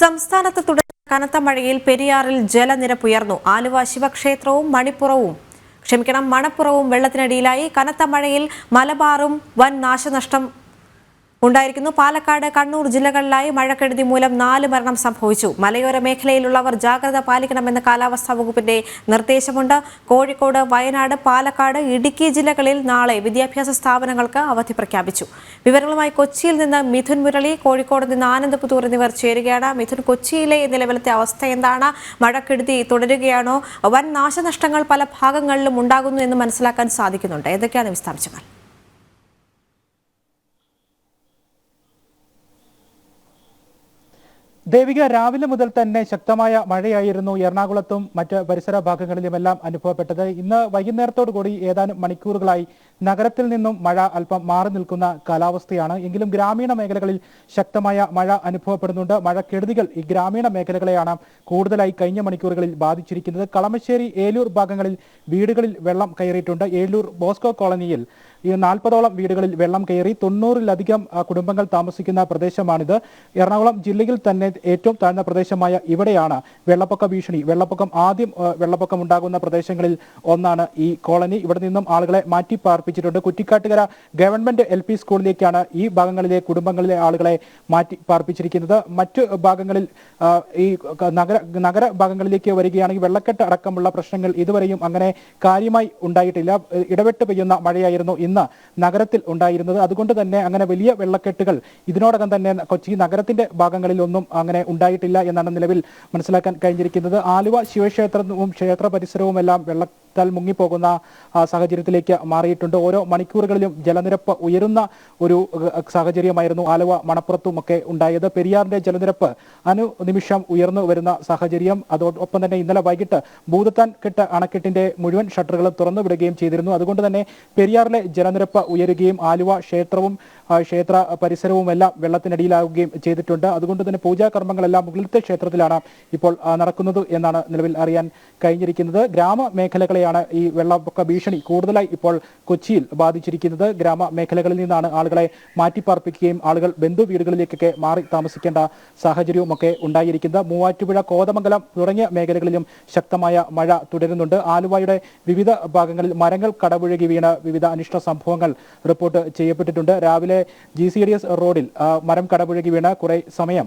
സംസ്ഥാനത്ത് തുടരുന്ന കനത്ത മഴയിൽ പെരിയാറിൽ ജലനിരപ്പ് ഉയർന്നു. ആലുവ ശിവക്ഷേത്രവും മണിപ്പുറവും. ക്ഷമിക്കണം മണപ്പുറവും വെള്ളത്തിനടിയിലായി കനത്ത മഴയിൽ മലബാറും വൻ നാശനഷ്ടം ഉണ്ടായിരിക്കുന്നു. പാലക്കാട് കണ്ണൂർ ജില്ലകളിലായി മഴക്കെടുതി മൂലം നാല് മരണം സംഭവിച്ചു. മലയോര മേഖലയിലുള്ളവർ ജാഗ്രത പാലിക്കണമെന്ന് കാലാവസ്ഥാ വകുപ്പിന്റെ നിർദ്ദേശമുണ്ട്. കോഴിക്കോട് വയനാട് പാലക്കാട് ഇടുക്കി ജില്ലകളിൽ നാളെ വിദ്യാഭ്യാസ സ്ഥാപനങ്ങൾക്ക് അവധി പ്രഖ്യാപിച്ചു. വിവരങ്ങളുമായി കൊച്ചിയിൽ നിന്ന് മിഥുൻ മുരളി കോഴിക്കോട് നിന്ന് ആനന്ദ് പുത്തൂർ എന്നിവർ ചേരുകയാണ്. മിഥുൻ കൊച്ചിയിലെ നിലവിലത്തെ അവസ്ഥ എന്താണ്? മഴക്കെടുതി തുടരുകയാണോ? വൻ നാശനഷ്ടങ്ങൾ പല ഭാഗങ്ങളിലും ഉണ്ടാകുന്നു എന്ന് മനസ്സിലാക്കാൻ സാധിക്കുന്നുണ്ട്. എന്തൊക്കെയാണ് വിശദാംശങ്ങൾ ദേവിക രാവിലെ മുതൽ തന്നെ ശക്തമായ മഴയായിരുന്നു എറണാകുളത്തും മറ്റ് പരിസര ഭാഗങ്ങളിലുമെല്ലാം അനുഭവപ്പെട്ടത്. ഇന്ന് വൈകുന്നേരത്തോടു കൂടി ഏതാനും മണിക്കൂറുകളായി നഗരത്തിൽ നിന്നും മഴ അല്പം മാറി നിൽക്കുന്ന കാലാവസ്ഥയാണ്. എങ്കിലും ഗ്രാമീണ മേഖലകളിൽ ശക്തമായ മഴ അനുഭവപ്പെടുന്നുണ്ട്. മഴക്കെടുതികൾ ഈ ഗ്രാമീണ മേഖലകളെയാണ് കൂടുതലായി കഴിഞ്ഞ മണിക്കൂറുകളിൽ ബാധിച്ചിരിക്കുന്നത്. കളമശ്ശേരി ഏലൂർ ഭാഗങ്ങളിൽ വീടുകളിൽ വെള്ളം കയറിയിട്ടുണ്ട്. ഏലൂർ ബോസ്കോ കോളനിയിൽ ഈ നാൽപ്പതോളം വീടുകളിൽ വെള്ളം കയറി തൊണ്ണൂറിലധികം കുടുംബങ്ങൾ താമസിക്കുന്ന പ്രദേശമാണിത്. എറണാകുളം ജില്ലയിൽ തന്നെ ഏറ്റവും താഴ്ന്ന പ്രദേശമായ ഇവിടെയാണ് വെള്ളപ്പൊക്ക ഭീഷണി. വെള്ളപ്പൊക്കം ആദ്യം വെള്ളപ്പൊക്കം ഉണ്ടാകുന്ന പ്രദേശങ്ങളിൽ ഒന്നാണ് ഈ കോളനി. ഇവിടെ നിന്നും ആളുകളെ മാറ്റി പാർപ്പിച്ചിട്ടുണ്ട് കുറ്റിക്കാട്ടുകര ഗവൺമെന്റ് എൽ പി സ്കൂളിലേക്കാണ് ഈ ഭാഗങ്ങളിലെ കുടുംബങ്ങളിലെ ആളുകളെ മാറ്റി പാർപ്പിച്ചിരിക്കുന്നത് മറ്റു ഭാഗങ്ങളിൽ ഈ നഗര നഗര ഭാഗങ്ങളിലേക്ക് വരികയാണെങ്കിൽ വെള്ളക്കെട്ട് അടക്കമുള്ള പ്രശ്നങ്ങൾ ഇതുവരെയും അങ്ങനെ കാര്യമായി ഉണ്ടായിട്ടില്ല. ഇടവിട്ട് പെയ്യുന്ന മഴയായിരുന്നു ഇന്ന്. നഗരത്തിൽ ഉണ്ടായിരുന്നത്. അതുകൊണ്ട് തന്നെ അങ്ങനെ വലിയ വെള്ളക്കെട്ടുകൾ ഇതിനോടകം തന്നെ കൊച്ചി നഗരത്തിന്റെ ഭാഗങ്ങളിലൊന്നും അങ്ങനെ ഉണ്ടായിട്ടില്ല എന്നാണ് നിലവിൽ മനസ്സിലാക്കാൻ കഴിഞ്ഞിരിക്കുന്നത്. ആലുവ ശിവക്ഷേത്രവും ക്ഷേത്ര പരിസരവും എല്ലാം വെള്ളത്താൽ മുങ്ങിപ്പോകുന്ന സാഹചര്യത്തിലേക്ക് മാറിയിട്ടുണ്ട്. ഓരോ മണിക്കൂറുകളിലും ജലനിരപ്പ് ഉയരുന്ന ഒരു സാഹചര്യമായിരുന്നു ആലുവ മണപ്പുറത്തുമൊക്കെ ഉണ്ടായത്. പെരിയാറിന്റെ ജലനിരപ്പ് അനു നിമിഷം ഉയർന്നു വരുന്ന സാഹചര്യം. അതോടൊപ്പം തന്നെ ഇന്നലെ വൈകിട്ട് ഭൂതത്താൻ കെട്ട് അണക്കെട്ടിന്റെ മുഴുവൻ ഷട്ടറുകളും തുറന്നു വിടുകയും ചെയ്തിരുന്നു. അതുകൊണ്ട് തന്നെ പെരിയാറിലെ ജലനിരപ്പ് ഉയരുകയും ആലുവ ക്ഷേത്രവും ക്ഷേത്ര പരിസരവും എല്ലാം വെള്ളത്തിനടിയിലാവുകയും ചെയ്തിട്ടുണ്ട്. അതുകൊണ്ട് തന്നെ പൂജാകർമ്മങ്ങളെല്ലാം മുകളിലത്തെ ക്ഷേത്രത്തിലാണ് ഇപ്പോൾ നടക്കുന്നത് എന്നാണ് നിലവിൽ അറിയാൻ കഴിഞ്ഞിരിക്കുന്നത്. ഗ്രാമമേഖലകളെയാണ് ഈ വെള്ളപ്പൊക്ക ഭീഷണി കൂടുതലായി ഇപ്പോൾ കൊച്ചിയിൽ ബാധിച്ചിരിക്കുന്നത്. ഗ്രാമ മേഖലകളിൽ നിന്നാണ് ആളുകളെ മാറ്റിപ്പാർപ്പിക്കുകയും ആളുകൾ ബന്ധു വീടുകളിലേക്കൊക്കെ മാറി താമസിക്കേണ്ട സാഹചര്യവുമൊക്കെ ഉണ്ടായിരിക്കുന്നത്. മൂവാറ്റുപുഴ കോതമംഗലം തുടങ്ങിയ മേഖലകളിലും ശക്തമായ മഴ തുടരുന്നുണ്ട്. ആലുവയുടെ വിവിധ ഭാഗങ്ങളിൽ മരങ്ങൾ കടപുഴകി വീണ് വിവിധ അനിഷ്ട സംഭവങ്ങൾ റിപ്പോർട്ട് ചെയ്യപ്പെട്ടിട്ടുണ്ട്. രാവിലെ ജി സി ഡി എസ് റോഡിൽ മരം കടപുഴകി വീണ് കുറെ സമയം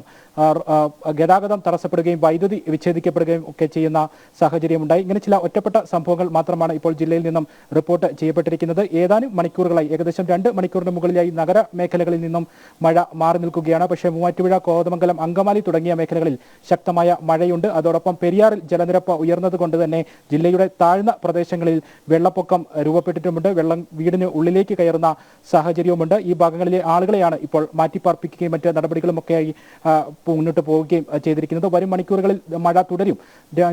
ഗതാഗതം തടസ്സപ്പെടുകയും വൈദ്യുതി വിച്ഛേദിക്കപ്പെടുകയും ഒക്കെ ചെയ്യുന്ന സാഹചര്യമുണ്ടായി. ഇങ്ങനെ ചില ഒറ്റപ്പെട്ട സംഭവങ്ങൾ മാത്രമാണ് ഇപ്പോൾ ജില്ലയിൽ നിന്നും റിപ്പോർട്ട് ചെയ്യപ്പെട്ടിരിക്കുന്നത്. ഏതാനും മണിക്കൂറുകളായി ഏകദേശം രണ്ട് മണിക്കൂറിന് മുകളിലായി നഗര മേഖലകളിൽ നിന്നും മഴ മാറി നിൽക്കുകയാണ്. പക്ഷേ മൂവാറ്റുപുഴ കോതമംഗലം അങ്കമാലി തുടങ്ങിയ മേഖലകളിൽ ശക്തമായ മഴയുണ്ട്. അതോടൊപ്പം പെരിയാറിൽ ജലനിരപ്പ് ഉയർന്നതുകൊണ്ട് തന്നെ ജില്ലയുടെ താഴ്ന്ന പ്രദേശങ്ങളിൽ വെള്ളപ്പൊക്കം രൂപപ്പെട്ടിട്ടുമുണ്ട്. വെള്ളം വീടിന് ഉള്ളിലേക്ക് കയറുന്ന സാഹചര്യവുമുണ്ട്. ഈ ഭാഗങ്ങളിലെ ആളുകളെയാണ് ഇപ്പോൾ മാറ്റിപ്പാർപ്പിക്കുകയും മറ്റ് നടപടികളുമൊക്കെയായി മുന്നോട്ട് പോവുകയും ചെയ്തിരിക്കുന്നത്. വരും മണിക്കൂറുകളിൽ മഴ തുടരും.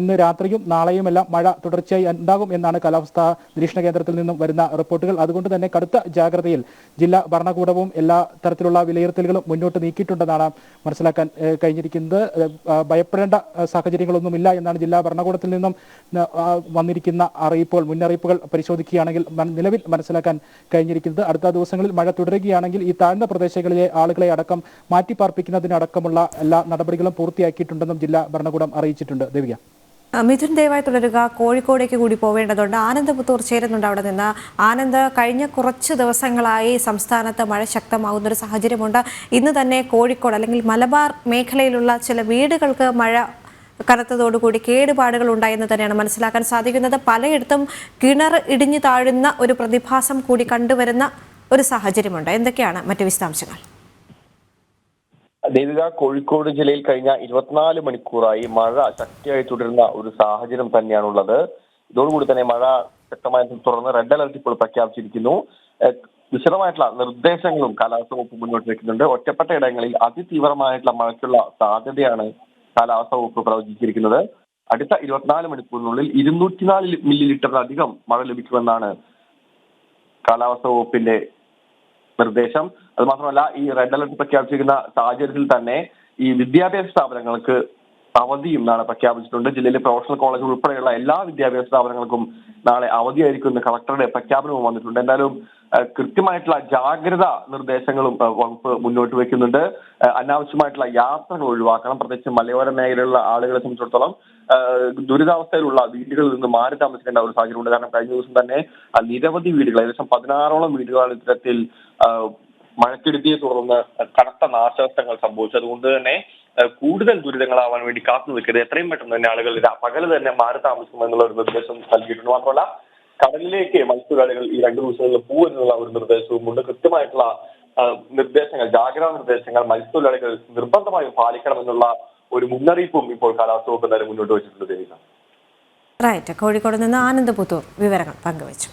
ഇന്ന് രാത്രിയും നാളെയുമെല്ലാം മഴ തുടർച്ചയായി ഉണ്ടാകും. എന്നാണ് കാലാവസ്ഥാ നിരീക്ഷണ കേന്ദ്രത്തിൽ നിന്നും വരുന്ന റിപ്പോർട്ടുകൾ. അതുകൊണ്ട് തന്നെ കടുത്ത ജാഗ്രതയിൽ ജില്ലാ ഭരണകൂടവും എല്ലാ തരത്തിലുള്ള വിലയിരുത്തലുകളും മുന്നോട്ട് നീക്കിയിട്ടുണ്ടെന്നാണ് മനസ്സിലാക്കാൻ കഴിഞ്ഞിരിക്കുന്നത്. ഭയപ്പെടേണ്ട സാഹചര്യങ്ങളൊന്നുമില്ല എന്നാണ് ജില്ലാ ഭരണകൂടത്തിൽ നിന്നും വന്നിരിക്കുന്ന അറിയിപ്പുകൾ മുന്നറിയിപ്പുകൾ പരിശോധിക്കുകയാണെങ്കിൽ നിലവിൽ മനസ്സിലാക്കാൻ കഴിഞ്ഞിരിക്കുന്നത്. അടുത്ത ദിവസങ്ങളിൽ മഴ തുടരുകയാണെങ്കിൽ ഈ താഴ്ന്ന പ്രദേശങ്ങളിലെ ആളുകളെ അടക്കം മാറ്റിപ്പാർപ്പിക്കുന്നതിനടക്കമുള്ള എല്ലാ നടപടികളും പൂർത്തിയാക്കിയിട്ടുണ്ടെന്നും ജില്ലാ ഭരണകൂടം അറിയിച്ചിട്ടുണ്ട്. ദേവിക. മിഥുൻ ദയവായി തുടരുക. കോഴിക്കോടേക്ക് കൂടി പോവേണ്ടതുണ്ട്. ആനന്ദ് പുത്തൂർ ചേരുന്നുണ്ട് അവിടെ നിന്ന്. ആനന്ദ് കഴിഞ്ഞ കുറച്ച് ദിവസങ്ങളായി സംസ്ഥാനത്ത് മഴ ശക്തമാകുന്ന ഒരു സാഹചര്യമുണ്ട്. ഇന്ന് തന്നെ കോഴിക്കോട് അല്ലെങ്കിൽ മലബാർ മേഖലയിലുള്ള ചില വീടുകൾക്ക് മഴ കനത്തതോടുകൂടി കേടുപാടുകൾ ഉണ്ടായെന്ന് തന്നെയാണ് മനസ്സിലാക്കാൻ സാധിക്കുന്നത്. പലയിടത്തും കിണർ ഇടിഞ്ഞു താഴുന്ന ഒരു പ്രതിഭാസം കൂടി കണ്ടുവരുന്ന ഒരു സാഹചര്യമുണ്ട്. എന്തൊക്കെയാണ് മറ്റു വിശദാംശങ്ങൾ? ദേവിക കോഴിക്കോട് ജില്ലയിൽ കഴിഞ്ഞ ഇരുപത്തിനാല് മണിക്കൂറായി മഴ ശക്തിയായി തുടരുന്ന ഒരു സാഹചര്യം തന്നെയാണുള്ളത്. ഇതോടുകൂടി തന്നെ മഴ ശക്തമായി തുടർന്ന് റെഡ് അലർട്ട് ഇപ്പോൾ പ്രഖ്യാപിച്ചിരിക്കുന്നു. വിശദമായിട്ടുള്ള നിർദ്ദേശങ്ങളും കാലാവസ്ഥ വകുപ്പ് മുന്നോട്ട് വെക്കുന്നുണ്ട്. ഒറ്റപ്പെട്ട ഇടങ്ങളിൽ അതിതീവ്രമായിട്ടുള്ള മഴയ്ക്കുള്ള സാധ്യതയാണ് കാലാവസ്ഥ വകുപ്പ് പ്രവചിച്ചിരിക്കുന്നത്. അടുത്ത ഇരുപത്തിനാല് മണിക്കൂറിനുള്ളിൽ ഇരുന്നൂറ്റിനാല് മില്ലി ലിറ്ററിലധികം മഴ ലഭിക്കുമെന്നാണ് കാലാവസ്ഥ വകുപ്പിന്റെ നിർദ്ദേശം. അതുമാത്രമല്ല ഈ റെഡ് അലർട്ട് പ്രഖ്യാപിച്ചിരിക്കുന്ന സാഹചര്യത്തിൽ തന്നെ ഈ വിദ്യാഭ്യാസ സ്ഥാപനങ്ങൾക്ക് അവധിയും നാളെ പ്രഖ്യാപിച്ചിട്ടുണ്ട്. ജില്ലയിലെ പ്രൊഫഷണൽ കോളേജുകൾ ഉൾപ്പെടെയുള്ള എല്ലാ വിദ്യാഭ്യാസ സ്ഥാപനങ്ങൾക്കും നാളെ അവധിയായിരിക്കും എന്ന് കളക്ടറുടെ പ്രഖ്യാപനവും വന്നിട്ടുണ്ട്. എന്തായാലും കൃത്യമായിട്ടുള്ള ജാഗ്രത നിർദ്ദേശങ്ങളും വകുപ്പ് മുന്നോട്ട് വെക്കുന്നുണ്ട്. അനാവശ്യമായിട്ടുള്ള യാത്രകൾ ഒഴിവാക്കണം. പ്രത്യേകിച്ച് മലയോര മേഖലയിലുള്ള ആളുകളെ സംബന്ധിച്ചിടത്തോളം ദുരിതാവസ്ഥയിലുള്ള വീടുകളിൽ നിന്ന് മാറി താമസിക്കേണ്ട ഒരു സാഹചര്യമുണ്ട്. കാരണം കഴിഞ്ഞ ദിവസം തന്നെ നിരവധി വീടുകൾ ഏകദേശം പതിനാറോളം വീടുകളാണ് ഇത്തരത്തിൽ മഴക്കെടുതിയെ തുടർന്ന് കനത്ത നാശനഷ്ടങ്ങൾ സംഭവിച്ചു. അതുകൊണ്ട് തന്നെ കൂടുതൽ ദുരിതങ്ങളാവാൻ വേണ്ടി കാത്തു നിൽക്കരുത്. എത്രയും പെട്ടെന്ന് തന്നെ ആളുകൾ പകൽ തന്നെ മാറി താമസിക്കുമെന്നുള്ള ഒരു നിർദ്ദേശം നൽകിയിട്ടുണ്ട്. മാത്രമല്ല കടലിലേക്ക് മത്സ്യത്തൊഴിലാളികൾ ഈ രണ്ടു ദിവസങ്ങളിൽ പോകുമെന്നുള്ള ഒരു നിർദ്ദേശവും ഉണ്ട്. കൃത്യമായിട്ടുള്ള നിർദ്ദേശങ്ങൾ ജാഗ്രതാ നിർദ്ദേശങ്ങൾ മത്സ്യത്തൊഴിലാളികൾ നിർബന്ധമായും പാലിക്കണമെന്നുള്ള ഒരു മുന്നറിയിപ്പും ഇപ്പോൾ കാലാവസ്ഥ വകുപ്പ് എന്തായാലും മുന്നോട്ട് വെച്ചിട്ടുണ്ട് റൈറ്റ് കോഴിക്കോട് നിന്ന് ആനന്ദ് വിവരങ്ങൾ പങ്കുവച്ചു.